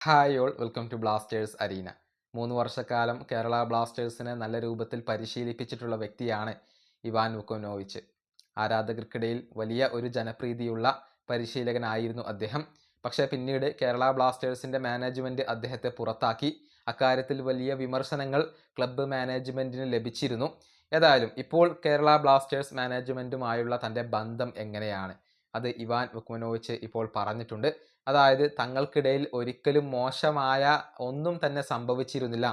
Hi all welcome to Blasters arena മൂന്ന് വർഷക്കാലം കേരള ബ്ലാസ്റ്റേഴ്സിനെ നല്ല രൂപത്തിൽ പരിശീലിപ്പിച്ചിട്ടുള്ള വ്യക്തിയാണ് ഇവാൻ വുക്കോനോവിച്ച് ആരാധകർക്കിടയിൽ വലിയ ഒരു ജനപ്രീതിയുള്ള പരിശീലകനായിരുന്നു അദ്ദേഹം. പക്ഷേ പിന്നീട് കേരള ബ്ലാസ്റ്റേഴ്സിന്റെ മാനേജ്മെന്റ് അദ്ദേഹത്തെ പുറത്താക്കി. അക്കാര്യത്തിൽ വലിയ വിമർശനങ്ങൾ ക്ലബ്ബ് മാനേജ്മെന്റിന് ലഭിച്ചിരുന്നു. ഏതായാലും ഇപ്പോൾ കേരള ബ്ലാസ്റ്റേഴ്സ് മാനേജ്മെന്റുമായുള്ള തന്റെ ബന്ധം എങ്ങനെയാണ്? അത് ഇവാൻ വുക്മനോവിച്ച് ഇപ്പോൾ പറഞ്ഞിട്ടുണ്ട്. അതായത് തങ്ങൾക്കിടയിൽ ഒരിക്കലും മോശമായ ഒന്നും തന്നെ സംഭവിച്ചിരുന്നില്ല.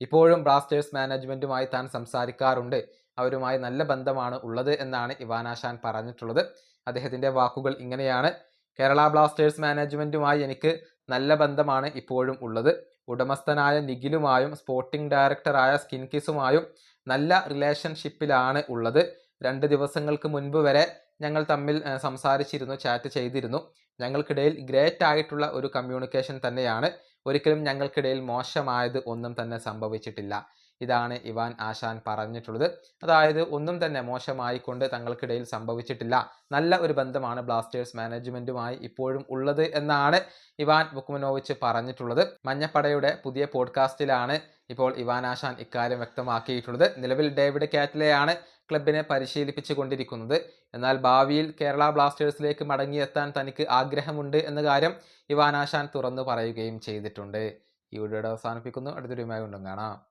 ഇപ്പോഴും ബ്ലാസ്റ്റേഴ്സ് മാനേജ്മെന്റുമായി താൻ സംസാരിക്കാറുണ്ട്. അവരുമായി നല്ല ബന്ധമാണ് ഉള്ളത് എന്നാണ് ഇവാനാശാൻ പറഞ്ഞിട്ടുള്ളത്. അദ്ദേഹത്തിന്റെ വാക്കുകൾ ഇങ്ങനെയാണ്. കേരള ബ്ലാസ്റ്റേഴ്സ് മാനേജ്മെന്റുമായി എനിക്ക് നല്ല ബന്ധമാണ് ഇപ്പോഴും ഉള്ളത്. ഉടമസ്ഥനായ നിഖിലുമായും സ്പോർട്ടിംഗ് ഡയറക്ടറായ സ്കിൻകിസുമായും നല്ല റിലേഷൻഷിപ്പിലാണ് ഉള്ളത്. രണ്ട് ദിവസങ്ങൾക്ക് മുൻപ് വരെ ഞങ്ങൾ തമ്മിൽ സംസാരിച്ചിരുന്നു ചാറ്റ് ചെയ്തിരുന്നു. ഞങ്ങൾക്കിടയിൽ ഗ്രേറ്റ് ആയിട്ടുള്ള ഒരു കമ്മ്യൂണിക്കേഷൻ തന്നെയാണ്. ഒരിക്കലും ഞങ്ങൾക്കിടയിൽ മോശമായത് ഒന്നും തന്നെ സംഭവിച്ചിട്ടില്ല. ഇതാണ് ഇവാൻ ആശാൻ പറഞ്ഞിട്ടുള്ളത്. അതായത് ഒന്നും തന്നെ മോശമായിക്കൊണ്ട് തങ്ങൾക്കിടയിൽ സംഭവിച്ചിട്ടില്ല. നല്ല ഒരു ബന്ധമാണ് ബ്ലാസ്റ്റേഴ്സ് മാനേജ്മെന്റുമായി ഇപ്പോഴും ഉള്ളത് എന്നാണ് ഇവാൻ ബുക്കുമനോവിച്ച് പറഞ്ഞിട്ടുള്ളത്. മഞ്ഞപ്പടയുടെ പുതിയ പോഡ്കാസ്റ്റിലാണ് ഇപ്പോൾ ഇവാൻ ആശാൻ ഇക്കാര്യം വ്യക്തമാക്കിയിട്ടുള്ളത്. നിലവിൽ ഡേവിഡ് കാറ്റ്ലെയാണ് ക്ലബിനെ പരിശീലിപ്പിച്ചു കൊണ്ടിരിക്കുന്നത്. എന്നാൽ ഭാവിയിൽ കേരള ബ്ലാസ്റ്റേഴ്സിലേക്ക് മടങ്ങിയെത്താൻ തനിക്ക് ആഗ്രഹമുണ്ട് എന്ന കാര്യം ഇവാനാശാൻ തുറന്നു പറയുകയും ചെയ്തിട്ടുണ്ട്. ഈ വീഡിയോയുടെ അവസാനിപ്പിക്കുന്നു. അടുത്തൊരുമായി കൊണ്ടും കാണാം.